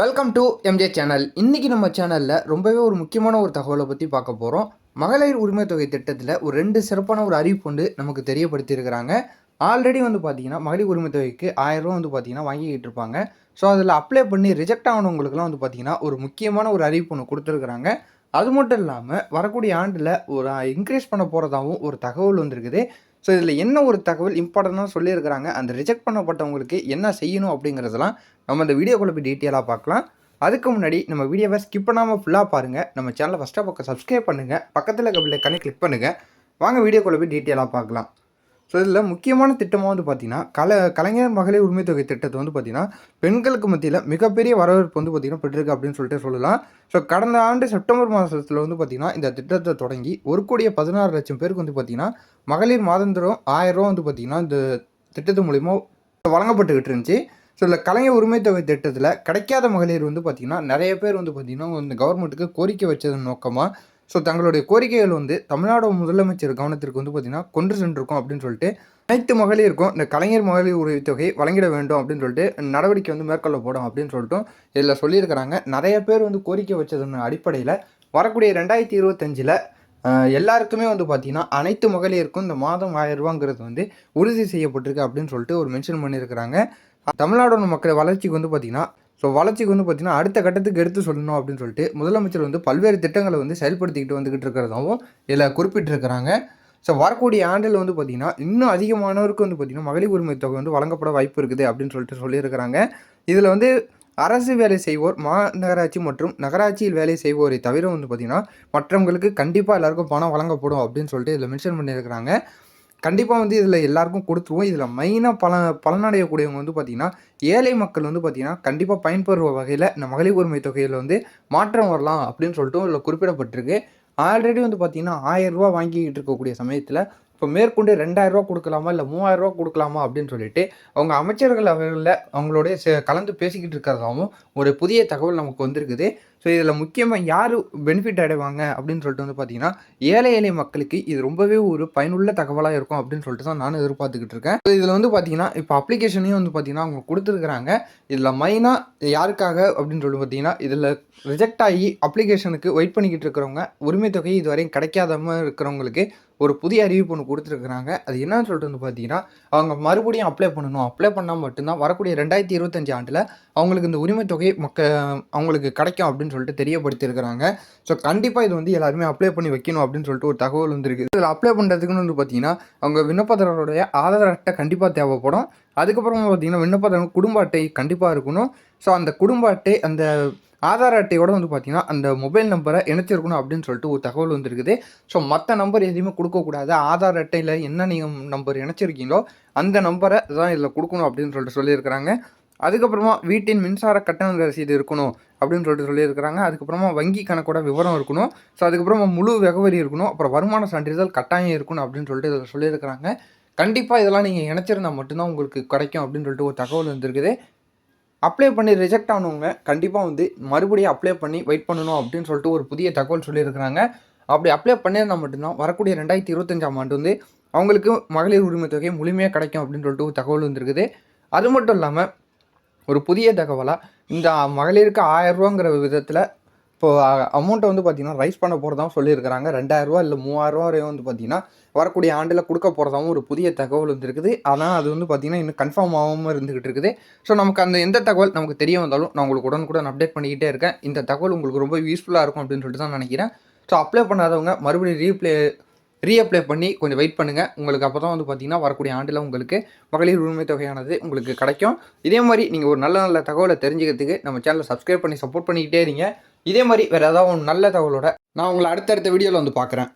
Welcome to MJ channel இன்றைக்கி நம்ம சேனலில் ரொம்பவே ஒரு முக்கியமான ஒரு தகவலை பற்றி பார்க்க போகிறோம் மகளிர் உரிமை தொகை திட்டத்தில் ஒரு ரெண்டு சிறப்பான ஒரு அறிவிப்பு வந்து நமக்கு தெரியப்படுத்தியிருக்கிறாங்க. ஆல்ரெடி வந்து பார்த்தீங்கன்னா மகளிர் உரிமை தொகைக்கு ஆயிரரூவா வந்து பார்த்தீங்கன்னா வாங்கிக்கிட்டு இருப்பாங்க. ஸோ அதில் அப்ளை பண்ணி ரிஜெக்ட் ஆனவங்களுக்குலாம் வந்து பார்த்தீங்கன்னா ஒரு முக்கியமான ஒரு அறிவிப்பு ஒன்று கொடுத்துருக்குறாங்க. அது மட்டும் இல்லாமல் வரக்கூடிய ஆண்டில் ஒரு இன்க்ரீஸ் பண்ண போகிறதாவும் ஒரு தகவல் வந்திருக்குது. ஸோ இதில் என்ன ஒரு தகவல் இம்பார்ட்டண்ட்டாக சொல்லியிருக்கிறாங்க? அந்த ரிஜெக்ட் பண்ணப்பட்டவங்களுக்கு என்ன செய்யணும் அப்படிங்கிறதெல்லாம் நம்ம இந்த வீடியோக்குள்ளே போய் டீட்டெயிலாக பார்க்கலாம். அதுக்கு முன்னாடி நம்ம வீடியோவை ஸ்கிப் பண்ணாமல் ஃபுல்லாக பாருங்கள் நம்ம சேனலை ஃபஸ்ட்டாக பக்கம் சப்ஸ்கிரைப் பண்ணுங்கள் பக்கத்தில் இருக்க பிள்ளைக்கானே கிளிக் பண்ணுங்கள் வாங்க வீடியோக்குள்ளே போய் டீட்டெயிலாக பார்க்கலாம். ஸோ இதில் முக்கியமான திட்டமாக வந்து பார்த்திங்கன்னா கல கலைஞர் மகளிர் உரிமை தொகை திட்டத்தை வந்து பார்த்திங்கன்னா பெண்களுக்கு மத்தியில் மிகப்பெரிய வரவேற்பு வந்து பார்த்திங்கன்னா பெற்றிருக்கு அப்படின்னு சொல்லிட்டு சொல்லலாம். ஸோ கடந்த ஆண்டு செப்டம்பர் மாதத்தில் வந்து பார்த்திங்கன்னா இந்த திட்டத்தை தொடங்கி ஒரு கோடியே பதினாறு லட்சம் பேருக்கு வந்து பார்த்திங்கன்னா மகளிர் மாதந்தோறும் ஆயிரம் ரூபா வந்து பார்த்திங்கன்னா இந்த திட்டத்து மூலிமா வழங்கப்பட்டுக்கிட்டு இருந்துச்சு. ஸோ இந்த கலைஞர் உரிமை தொகை திட்டத்தில் கிடைக்காத மகளிர் வந்து பார்த்திங்கன்னா நிறைய பேர் வந்து பார்த்திங்கன்னா இந்த கவர்மெண்ட்டுக்கு கோரிக்கை வச்சதன் நோக்கமாக ஸோ தங்களுடைய கோரிக்கைகள் வந்து தமிழ்நாடு முதலமைச்சர் கவனத்திற்கு வந்து பார்த்திங்கன்னா கொண்டு சென்றிருக்கோம் அப்படின்னு சொல்லிட்டு அனைத்து மகளிருக்கும் இந்த கலைஞர் மகளிர் உதவி தொகை வழங்கிட வேண்டும் அப்படின்னு சொல்லிட்டு நடவடிக்கை வந்து மேற்கொள்ள போடும் அப்படின்னு சொல்லிட்டு இதில் சொல்லியிருக்கிறாங்க. நிறைய பேர் வந்து கோரிக்கை வச்சதன் அடிப்படையில் வரக்கூடிய ரெண்டாயிரத்தி இருபத்தஞ்சில் எல்லாருக்குமே வந்து பார்த்திங்கன்னா அனைத்து மகளிருக்கும் இந்த மாதம் ஆயிரம் ரூபாங்கிறது வந்து உறுதி செய்யப்பட்டிருக்கு அப்படின்னு சொல்லிட்டு ஒரு மென்ஷன் பண்ணியிருக்கிறாங்க. தமிழ்நாடோட மக்கள் வளர்ச்சிக்கு வந்து பார்த்திங்கன்னா ஸோ வளர்ச்சிக்கு வந்து பார்த்திங்கன்னா அடுத்த கட்டத்துக்கு எடுத்து சொல்லணும் அப்படின்னு சொல்லிட்டு முதலமைச்சர் வந்து பல்வேறு திட்டங்களை வந்து செயல்படுத்திக்கிட்டு வந்துக்கிட்டு இருக்கிறதாவும் இதில் குறிப்பிட்டிருக்கிறாங்க. ஸோ வரக்கூடிய ஆண்டில் வந்து பார்த்திங்கன்னா இன்னும் அதிகமானவருக்கு வந்து பார்த்திங்கன்னா மகளிர் உரிமை தொகை வந்து வழங்கப்பட வாய்ப்பு இருக்குது அப்படின்னு சொல்லிட்டு சொல்லியிருக்கிறாங்க. இதில் வந்து அரசு வேலை செய்வோர் மாநகராட்சி மற்றும் நகராட்சியில் வேலை செய்வோரை தவிர வந்து பார்த்திங்கன்னா மற்றவங்களுக்கு கண்டிப்பாக எல்லாருக்கும் பணம் வழங்கப்படும் அப்படின்னு சொல்லிட்டு இதில் மென்ஷன் பண்ணியிருக்கிறாங்க. கண்டிப்பாக வந்து இதில் எல்லாருக்கும் கொடுத்துருவோம். இதில் மெயினாக பல பலனடையக்கூடியவங்க வந்து பார்த்திங்கன்னா ஏழை மக்கள் வந்து பார்த்திங்கன்னா கண்டிப்பாக பயன்பெறுவ வகையில் இந்த மகளிர் உரிமை தொகையில் வந்து மாற்றம் வரலாம் அப்படின்னு சொல்லிட்டு இதில் குறிப்பிடப்பட்டிருக்கு. ஆல்ரெடி வந்து பார்த்திங்கன்னா ஆயிரரூபா வாங்கிக்கிட்டு இருக்கக்கூடிய சமயத்தில் இப்போ மேற்கொண்டு ரெண்டாயிரரூவா கொடுக்கலாமா? இல்லை மூவாயிரரூவா கொடுக்கலாமா? அப்படின்னு சொல்லிட்டு அவங்க அமைச்சர்கள் அவர்களில் அவங்களுடைய கலந்து பேசிக்கிட்டு இருக்கிறதாகவும் ஒரு புதிய தகவல் நமக்கு வந்திருக்குது. ஸோ இதில் முக்கியமாக யார் பெனிஃபிட் அடைவாங்க அப்படின்னு சொல்லிட்டு வந்து பார்த்தீங்கன்னா ஏழை ஏழை மக்களுக்கு இது ரொம்பவே ஒரு பயனுள்ள தகவலாக இருக்கும் அப்படின்னு சொல்லிட்டு தான் நான் எதிர்பார்த்துக்கிட்டு இருக்கேன். ஸோ இதில் வந்து பார்த்தீங்கன்னா இப்போ அப்ளிகேஷனையும் வந்து பார்த்தீங்கன்னா அவங்க கொடுத்துருக்குறாங்க. இதில் மெயினாக யாருக்காக அப்படின்னு சொல்லி பார்த்தீங்கன்னா இதில் ரிஜெக்ட் ஆகி அப்ளிகேஷனுக்கு வெயிட் பண்ணிக்கிட்டு இருக்கிறவங்க உரிமை தொகை இதுவரையும் கிடைக்காதம இருக்கிறவங்களுக்கு ஒரு புதிய அறிவிப்பு ஒன்று கொடுத்துருக்குறாங்க. அது என்னன்னு சொல்லிட்டு வந்து பார்த்தீங்கன்னா அவங்க மறுபடியும் அப்ளை பண்ணணும். அப்ளை பண்ணால் மட்டும்தான் வரக்கூடிய ரெண்டாயிரத்தி இருபத்தஞ்சி ஆண்டில் அவங்களுக்கு இந்த உரிமை தொகை மக்க அவங்களுக்கு கிடைக்கும் அப்படின்னு சொல்லிட்டு தெரியப்படுத்தியிருக்கிறாங்க. ஸோ கண்டிப்பாக இது வந்து எல்லாருமே அப்ளை பண்ணி வைக்கணும் அப்படின்னு சொல்லிட்டு ஒரு தகவல் வந்துருக்கு. இதில் அப்ளை பண்ணுறதுக்குன்னு வந்து பார்த்தீங்கன்னா அவங்க விண்ணப்பதாரருடைய ஆதார் அட்டை கண்டிப்பாக தேவைப்படும். அதுக்கப்புறமா பார்த்தீங்கன்னா விண்ணப்பதாரர் குடும்ப அட்டை கண்டிப்பாக இருக்கணும். ஸோ அந்த குடும்ப அட்டை அந்த ஆதார் அட்டையோட வந்து பார்த்தீங்கன்னா அந்த மொபைல் நம்பரை இணைச்சிருக்கணும் அப்படின்னு சொல்லிட்டு ஒரு தகவல் வந்துருக்குது. ஸோ மற்ற நம்பர் எதுவுமே கொடுக்கக்கூடாது. ஆதார் அட்டையில் என்ன நீங்கள் நம்பர் இணைச்சிருக்கீங்களோ அந்த நம்பரை தான் இதில் கொடுக்கணும் அப்படின்னு சொல்லிட்டு சொல்லியிருக்கிறாங்க. அதுக்கப்புறமா வீட்டின் மின்சார கட்டண ரசீது இருக்கணும் அப்படின்னு சொல்லிட்டு சொல்லியிருக்கிறாங்க. அதுக்கப்புறமா வங்கி கணக்கோட விவரம் இருக்கணும். ஸோ அதுக்கப்புறமா முழு விகவரி இருக்கணும். அப்புறம் வருமான சான்றிதழ் கட்டாயம் இருக்கணும் அப்படின்னு சொல்லிட்டு இதில் சொல்லியிருக்கிறாங்க. கண்டிப்பாக இதெல்லாம் நீங்கள் இணைச்சிருந்தால் மட்டும்தான் உங்களுக்கு கிடைக்கும் அப்படின்னு சொல்லிட்டு ஒரு தகவல் வந்துருக்குது. அப்ளை பண்ணி ரிஜெக்ட் ஆனவங்க கண்டிப்பாக வந்து மறுபடியும் அப்ளை பண்ணி வெயிட் பண்ணணும் அப்படின்னு சொல்லிட்டு ஒரு புதிய தகவல் சொல்லியிருக்கிறாங்க. அப்படி அப்ளை பண்ணியிருந்தால் மட்டும்தான் வரக்கூடிய ரெண்டாயிரத்தி இருபத்தஞ்சாம் ஆண்டு வந்து அவங்களுக்கு மகளிர் உரிமை தொகை முழுமையாக கிடைக்கும் அப்படின்னு சொல்லிட்டு ஒரு தகவல் வந்திருக்குது. அது மட்டும் இல்லாமல் ஒரு புதிய தகவலாக இந்த மகளிருக்கு ஆயிரரூவாங்கிற விதத்தில் இப்போது அமௌண்ட்டை வந்து பார்த்திங்கன்னா ரைஸ் பண்ண போகிறதாவும் சொல்லியிருக்கிறாங்க. ரெண்டாயிரரூவா இல்லை மூவாயிரரூவா வரையும் வந்து பார்த்திங்கன்னா வரக்கூடிய ஆண்டில் கொடுக்க போகிறதாவும் ஒரு புதிய தகவல் வந்துருக்குது ஆனால் அது வந்து பார்த்திங்கன்னா இன்னும் கன்ஃபார்ம் ஆகாமல் இருந்துகிட்டு இருக்குது. ஸோ நமக்கு அந்த எந்த தகவல் நமக்கு தெரிய வந்தாலும் நான் உங்களுக்கு உடனுக்குடன் அப்டேட் பண்ணிக்கிட்டே இருக்கேன். இந்த தகவல் உங்களுக்கு ரொம்ப யூஸ்ஃபுல்லாக இருக்கும் அப்படின்னு சொல்லிட்டு தான் நினைக்கிறேன். ஸோ அப்ளை பண்ணாதவங்க மறுபடியும் ரீப்ளே ரீஅப்ளை பண்ணி கொஞ்சம் வெயிட் பண்ணுங்கள் உங்களுக்கு அப்போ தான் வந்து பார்த்திங்கன்னா வரக்கூடிய ஆண்டில் உங்களுக்கு மகளிர் உரிமை தொகையானது உங்களுக்கு கிடைக்கும். இதே மாதிரி நீங்கள் ஒரு நல்ல நல்ல தகவலை தெரிஞ்சுக்கிறதுக்கு நம்ம சேனலை சப்ஸ்கிரைப் பண்ணி சப்போர்ட் பண்ணிக்கிட்டே இருங்க. இதே மாதிரி வேறு ஏதாவது ஒரு நல்ல தகவலோட நான் உங்களை அடுத்தடுத்த வீடியோவில் வந்து பார்க்குறேன்.